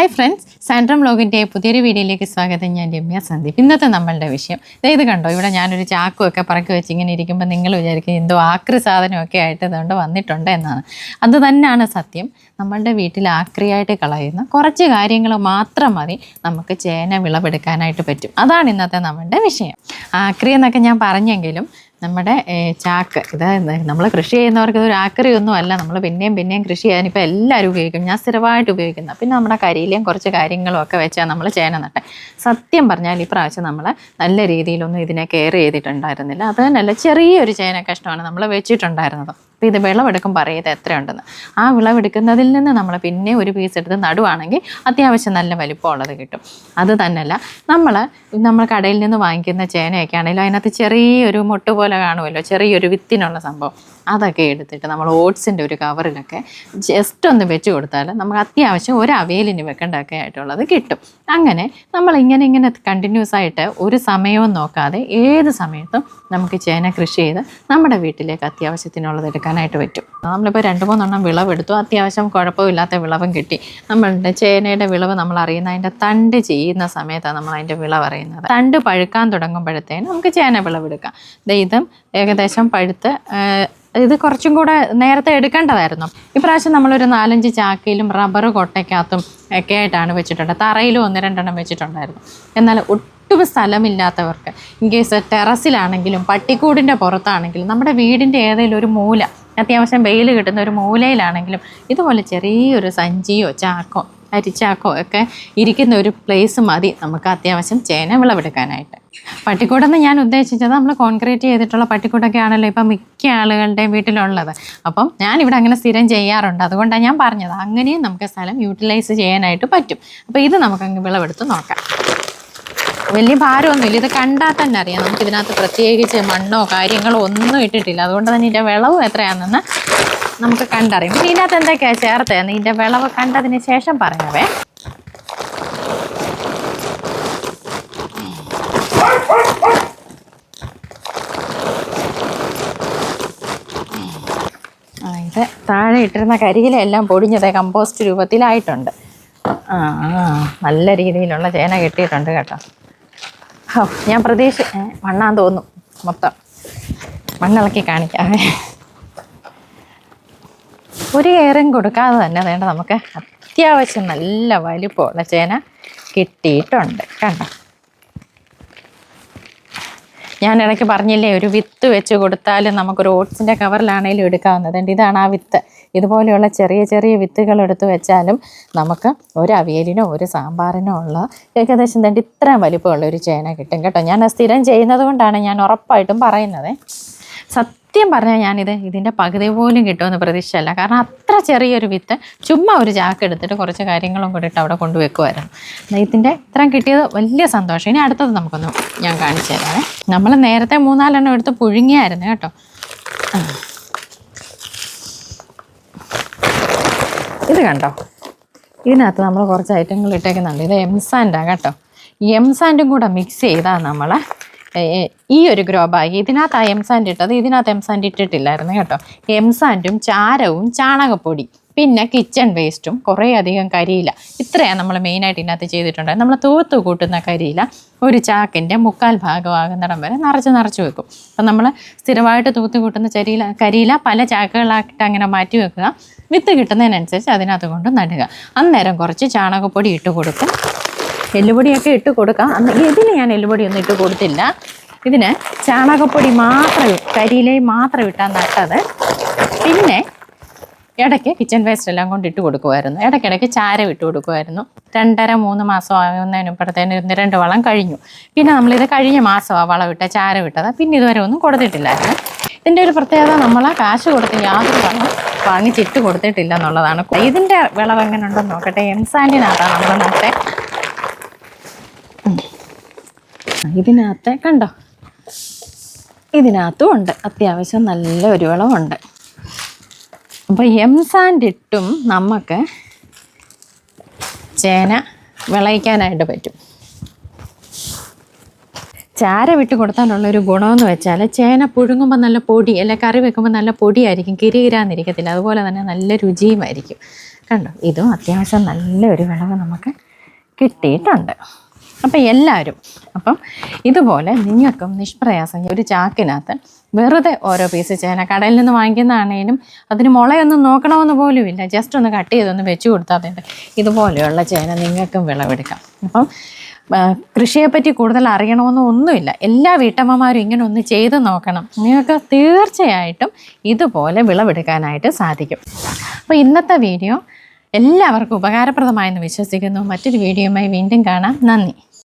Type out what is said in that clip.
Hi friends സാൻഡ്രം ലോഗിന്റെ പുതിയൊരു വീഡിയോയിലേക്ക് സ്വാഗതം. ഞാൻ രമ്യ സന്ദീപ്. ഇന്നത്തെ നമ്മളുടെ വിഷയം. ഇത് കണ്ടോ? ഇവിടെ ഞാനൊരു ചാക്കുമൊക്കെ പറക്കി വെച്ച് ഇങ്ങനെ ഇരിക്കുമ്പോൾ നിങ്ങൾ വിചാരിക്കും എന്തോ ആക്രി സാധനമൊക്കെ ആയിട്ട് ഇതുകൊണ്ട് വന്നിട്ടുണ്ട് എന്നാണ്. അത് തന്നെയാണ് സത്യം. നമ്മളുടെ വീട്ടിൽ ആക്രിയായിട്ട് കളയുന്ന കുറച്ച് കാര്യങ്ങൾ മാത്രം മതി നമുക്ക് ചേന വിളവെടുക്കാനായിട്ട് പറ്റും. അതാണ് ഇന്നത്തെ നമ്മളുടെ വിഷയം. ആക്രി എന്നൊക്കെ ഞാൻ പറഞ്ഞെങ്കിലും നമ്മുടെ ചാക്ക്. ഇത് നമ്മൾ കൃഷി ചെയ്യുന്നവർക്ക് ഇതൊരു ആക്രി ഒന്നും അല്ല. നമ്മൾ പിന്നെയും പിന്നെയും കൃഷി ചെയ്യാൻ ഇപ്പോൾ എല്ലാവരും ഉപയോഗിക്കും. ഞാൻ സ്ഥിരമായിട്ട് ഉപയോഗിക്കുന്ന. പിന്നെ നമ്മുടെ കരിയിലെയും കുറച്ച് കാര്യങ്ങളും ഒക്കെ വെച്ചാൽ നമ്മൾ ചേന നട്ടെ. സത്യം പറഞ്ഞാൽ ഈ പ്രാവശ്യം നമ്മൾ നല്ല രീതിയിലൊന്നും ഇതിനെ കെയർ ചെയ്തിട്ടുണ്ടായിരുന്നില്ല. അത് തന്നെയല്ല ചെറിയൊരു ചേന കഷ്ടമാണ് നമ്മൾ വെച്ചിട്ടുണ്ടായിരുന്നത്. അപ്പോൾ ഇത് വിളവെടുക്കുമ്പോൾ എത്ര എത്രയുണ്ടെന്ന്. ആ വിളവെടുക്കുന്നതിൽ നിന്ന് നമ്മൾ പിന്നെ ഒരു പീസ് എടുത്ത് നടുവാണെങ്കിൽ അത്യാവശ്യം നല്ല വലിപ്പമുള്ളത് കിട്ടും. അത് തന്നെയല്ല നമ്മൾ നമ്മൾ കടയിൽ നിന്ന് വാങ്ങിക്കുന്ന ചേനയൊക്കെ ആണെങ്കിലും അതിനകത്ത് ചെറിയൊരു മുട്ട പോലെ കാണുമല്ലോ ചെറിയൊരു വിത്തിനുള്ള സംഭവം. അതൊക്കെ എടുത്തിട്ട് നമ്മൾ ഓട്സിന്റെ ഒരു കവറിലൊക്കെ ജസ്റ്റ് ഒന്ന് വെച്ച് കൊടുത്താൽ നമുക്ക് അത്യാവശ്യം ഒരു അവയിലിന് വെക്കേണ്ടതൊക്കെ ആയിട്ടുള്ളത് കിട്ടും. അങ്ങനെ നമ്മൾ ഇങ്ങനെ ഇങ്ങനെ കണ്ടിന്യൂസ് ആയിട്ട് ഒരു സമയവും നോക്കാതെ ഏത് സമയത്തും നമുക്ക് ചേന കൃഷി ചെയ്ത് നമ്മുടെ വീട്ടിലേക്ക് അത്യാവശ്യത്തിനുള്ളത് എടുക്കാനായിട്ട് പറ്റും. നമ്മളിപ്പോൾ രണ്ട് മൂന്നെണ്ണം വിളവെടുത്തു. അത്യാവശ്യം കുഴപ്പമില്ലാത്ത വിളവും കിട്ടി. നമ്മളുടെ ചേനയുടെ വിളവ് നമ്മൾ അറിയുന്ന അതിന്റെ തണ്ട് ചെയ്യുന്ന സമയത്താണ് നമ്മൾ അതിന്റെ വിളവ് അറിയുന്നത്. തണ്ട് പഴുക്കാൻ തുടങ്ങുമ്പോഴത്തേന് നമുക്ക് ചേന വിളവെടുക്കാം. ഇതും ഏകദേശം പഴുത്ത് ഇത് കുറച്ചും കൂടെ നേരത്തെ എടുക്കേണ്ടതായിരുന്നു. ഇപ്രാവശ്യം നമ്മളൊരു നാലഞ്ച് ചാക്കയിലും റബ്ബർ കൊട്ടയ്ക്കകത്തും ഒക്കെ ആയിട്ടാണ് വെച്ചിട്ടുണ്ട്. തറയിലും ഒന്ന് രണ്ടെണ്ണം വെച്ചിട്ടുണ്ടായിരുന്നു. എന്നാൽ ഒട്ടും സ്ഥലമില്ലാത്തവർക്ക് ഇൻ കേസ് ടെറസിലാണെങ്കിലും പട്ടിക്കൂടിന്റെ പുറത്താണെങ്കിലും നമ്മുടെ വീടിന്റെ ഏതെങ്കിലും ഒരു മൂല അത്യാവശ്യം വെയിൽ കിട്ടുന്ന ഒരു മൂലയിലാണെങ്കിലും ഇതുപോലെ ചെറിയൊരു സഞ്ചിയോ ചാക്കോ അരിച്ചാക്കോ ഒക്കെ ഇരിക്കുന്ന ഒരു പ്ലേസ് മതി. നമുക്ക് അത്യാവശ്യം ചേന വിളവെടുക്കാനായിട്ട്. പട്ടിക്കൂടെന്ന് ഞാൻ ഉദ്ദേശിച്ചത് നമ്മൾ കോൺക്രീറ്റ് ചെയ്തിട്ടുള്ള പട്ടിക്കൂടൊക്കെ ആണല്ലോ ഇപ്പം മിക്ക ആളുകളുടെയും വീട്ടിലുള്ളത്. അപ്പം ഞാനിവിടെ അങ്ങനെ സ്ഥിരം ചെയ്യാറുണ്ട്. അതുകൊണ്ടാണ് ഞാൻ പറഞ്ഞത്. അങ്ങനെയും നമുക്ക് സ്ഥലം യൂട്ടിലൈസ് ചെയ്യാനായിട്ട് പറ്റും. അപ്പോൾ ഇത് നമുക്ക് നമുക്കങ്ങ് വിളവെടുത്ത് നോക്കാം. വലിയ ഭാരമൊന്നുമില്ല. ഇത് കണ്ടാൽ തന്നെ അറിയാം. നമുക്ക് ഇതിനകത്ത് പ്രത്യേകിച്ച് മണ്ണോ കാര്യങ്ങളോ ഒന്നും ഇട്ടിട്ടില്ല. അതുകൊണ്ട് തന്നെ ഇതിന്റെ വിളവ് എത്രയാണെന്ന് നമുക്ക് കണ്ടറിയാം. പിന്നെ ഇതിനകത്ത് എന്തൊക്കെയാണ് ചേർത്തതെന്ന് ഇതിന്റെ വിളവ് കണ്ടതിന് ശേഷം ആ ഇത് താഴെ ഇട്ടിരുന്ന കരിയിലെല്ലാം പൊടിഞ്ഞത് കമ്പോസ്റ്റ് രൂപത്തിലായിട്ടുണ്ട്. ആ നല്ല രീതിയിലുള്ള ചേന കിട്ടിയിട്ടുണ്ട് കേട്ടോ. ഞാൻ പ്രതീക്ഷ മണ്ണാൻ തോന്നും മൊത്തം മണ്ണിളക്കി കാണിക്കാവേ. ഒരു ഏറെ കൊടുക്കാതെ തന്നെ വേണ്ട നമുക്ക് അത്യാവശ്യം നല്ല വലിപ്പമുള്ള ചേന കിട്ടിയിട്ടുണ്ട് കണ്ടോ? ഞാൻ ഇടയ്ക്ക് പറഞ്ഞില്ലേ ഒരു വിത്ത് വെച്ച് കൊടുത്താലും നമുക്കൊരു ഓട്സിന്റെ കവറിലാണേലും എടുക്കാവുന്നത്. ഉണ്ട് ഇതാണ് ആ വിത്ത്. ഇതുപോലെയുള്ള ചെറിയ ചെറിയ വിത്തുകൾ എടുത്ത് വെച്ചാലും നമുക്ക് ഒരു അവിയലിനോ ഒരു സാമ്പാറിനോ ഉള്ള ഏകദേശം തന്നെ ഇത്രയും വലിപ്പമുള്ള ഒരു ചേന കിട്ടും കേട്ടോ. ഞാൻ സ്ഥിരം ചെയ്യുന്നത് കൊണ്ടാണ് ഞാൻ ഉറപ്പായിട്ടും പറയുന്നത്. സത്യം പറഞ്ഞാൽ ഞാനിത് ഇതിന്റെ പകുതി പോലും കിട്ടുമെന്ന് പ്രതീക്ഷയല്ല. കാരണം അത്ര ചെറിയൊരു വിത്ത് ചുമ്മാ ഒരു ചാക്ക് എടുത്തിട്ട് കുറച്ച് കാര്യങ്ങളും കൂടി ഇട്ട് അവിടെ കൊണ്ടുവെക്കുമായിരുന്നു നെയ്ത്തിന്റെ ഇത്രയും കിട്ടിയത് വലിയ സന്തോഷം. ഇനി അടുത്തത് നമുക്കൊന്ന് ഞാൻ കാണിച്ചു തരാമേ നമ്മൾ നേരത്തെ മൂന്നാലെണ്ണം എടുത്ത് പുഴുങ്ങിയായിരുന്നു കേട്ടോ. ഇത് കണ്ടോ? ഇതിനകത്ത് നമ്മൾ കുറച്ച് ഐറ്റങ്ങൾ ഇട്ടേക്കുന്നുണ്ട്. ഇത് എംസാൻഡാണ് കേട്ടോ. ഈ എംസാൻഡും കൂടെ മിക്സ് ചെയ്താൽ നമ്മൾ ഈ ഒരു ഗ്രോ ബാഗ് ഇതിനകത്ത് ആ എംസാൻഡ് ഇട്ടത് ഇതിനകത്ത് എംസാൻഡ് ഇട്ടിട്ടില്ലായിരുന്നു കേട്ടോ. എംസാൻഡും ചാരവും ചാണകപ്പൊടി പിന്നെ കിച്ചൺ വേസ്റ്റും കുറേ അധികം കരിയില. ഇത്രയാണ് നമ്മൾ മെയിനായിട്ട് ഇതിനകത്ത് ചെയ്തിട്ടുണ്ട്. നമ്മൾ തൂത്ത് കൂട്ടുന്ന കരിയില ഒരു ചാക്കിന്റെ മുക്കാൽ ഭാഗമാകുന്നിടം വരെ നിറച്ച് നിറച്ച് വെക്കും. അപ്പം നമ്മൾ സ്ഥിരമായിട്ട് തൂത്ത് കൂട്ടുന്ന ചരിയില കരിയില പല ചാക്കുകളാക്കിയിട്ട് അങ്ങനെ മാറ്റി വെക്കുക. വിത്ത് കിട്ടുന്നതിനനുസരിച്ച് അതിനകത്ത് കൊണ്ട് നടുക. അന്നേരം കുറച്ച് ചാണകപ്പൊടി ഇട്ട് കൊടുക്കും. എല്ലുപൊടിയൊക്കെ ഇട്ട് കൊടുക്കാം. അന്ന് ഇതിന് ഞാൻ എല്ലുപൊടിയൊന്നും ഇട്ട് കൊടുത്തില്ല. ഇതിന് ചാണകപ്പൊടി മാത്രം കരിയിലേ മാത്രം ഇട്ടാൽ നട്ടത്. പിന്നെ ഇടയ്ക്ക് കിച്ചൺ വേസ്റ്റ് എല്ലാം കൊണ്ട് ഇട്ട് കൊടുക്കുമായിരുന്നു. ഇടയ്ക്കിടയ്ക്ക് ചാരം ഇട്ട് കൊടുക്കുമായിരുന്നു. രണ്ടര മൂന്ന് മാസം ആകുന്നതിന് ഇപ്പോഴത്തേന് ഒന്ന് രണ്ട് വളം കഴിഞ്ഞു. പിന്നെ നമ്മളിത് കഴിഞ്ഞ മാസമാണ് ഇട്ട ചാരം ഇട്ടത്. പിന്നെ ഇതുവരെ ഒന്നും കൊടുത്തിട്ടില്ലായിരുന്നു. ഇതിന്റെ ഒരു പ്രത്യേകത നമ്മൾ കാശ് കൊടുത്ത് യാതൊരു വളം വാങ്ങിച്ചിട്ട് കൊടുത്തിട്ടില്ല എന്നുള്ളതാണ്. ഇതിന്റെ വിളവ് എങ്ങനെ ഉണ്ടെന്ന് നോക്കട്ടെ. എംസാൻഡിനകത്താണ് നമ്മൾ നട്ടെ. ഇതിനകത്ത് കണ്ടോ? ഇതിനകത്തും ഉണ്ട്. അത്യാവശ്യം നല്ല ഒരു വിളവുണ്ട് അപ്പോൾ എംസാൻഡ് ഇട്ടും നമുക്ക് ചേന വിളയിക്കാനായിട്ട് പറ്റും. ചാര വിട്ട് കൊടുത്താലുള്ള ഒരു ഗുണമെന്ന് വെച്ചാൽ ചേന പുഴുങ്ങുമ്പോൾ നല്ല പൊടി അല്ലെ കറി വെക്കുമ്പോൾ നല്ല പൊടിയായിരിക്കും കിരികിരാന്നിരിക്കത്തില്ല. അതുപോലെ തന്നെ നല്ല രുചിയുമായിരിക്കും. കണ്ടോ? ഇതും അത്യാവശ്യം നല്ലൊരു വിളവ് നമുക്ക് കിട്ടിയിട്ടുണ്ട്. അപ്പം എല്ലാവരും അപ്പം ഇതുപോലെ നിങ്ങൾക്കും നിഷ്പ്രയാസം ഒരു ചാക്കിനകത്ത് വെറുതെ ഓരോ പീസ് ചേന കടയിൽ നിന്ന് വാങ്ങിക്കുന്നതാണേലും അതിന് മുളയൊന്നും നോക്കണമെന്ന് പോലുമില്ല. ജസ്റ്റ് ഒന്ന് കട്ട് ചെയ്തൊന്ന് വെച്ച് കൊടുത്താൽ തന്നെ ഇതുപോലെയുള്ള ചേന നിങ്ങൾക്കും വിളവെടുക്കാം. അപ്പം കൃഷിയെപ്പറ്റി കൂടുതൽ അറിയണമെന്നോ ഒന്നുമില്ല. എല്ലാ വീട്ടമ്മമാരും ഇങ്ങനെ ഒന്ന് ചെയ്ത് നോക്കണം. നിങ്ങൾക്ക് തീർച്ചയായിട്ടും ഇതുപോലെ വിളവെടുക്കാനായിട്ട് സാധിക്കും. അപ്പോൾ ഇന്നത്തെ വീഡിയോ എല്ലാവർക്കും ഉപകാരപ്രദമായെന്ന് വിശ്വസിക്കുന്നു. മറ്റൊരു വീഡിയോയുമായി വീണ്ടും കാണാം. നന്ദി.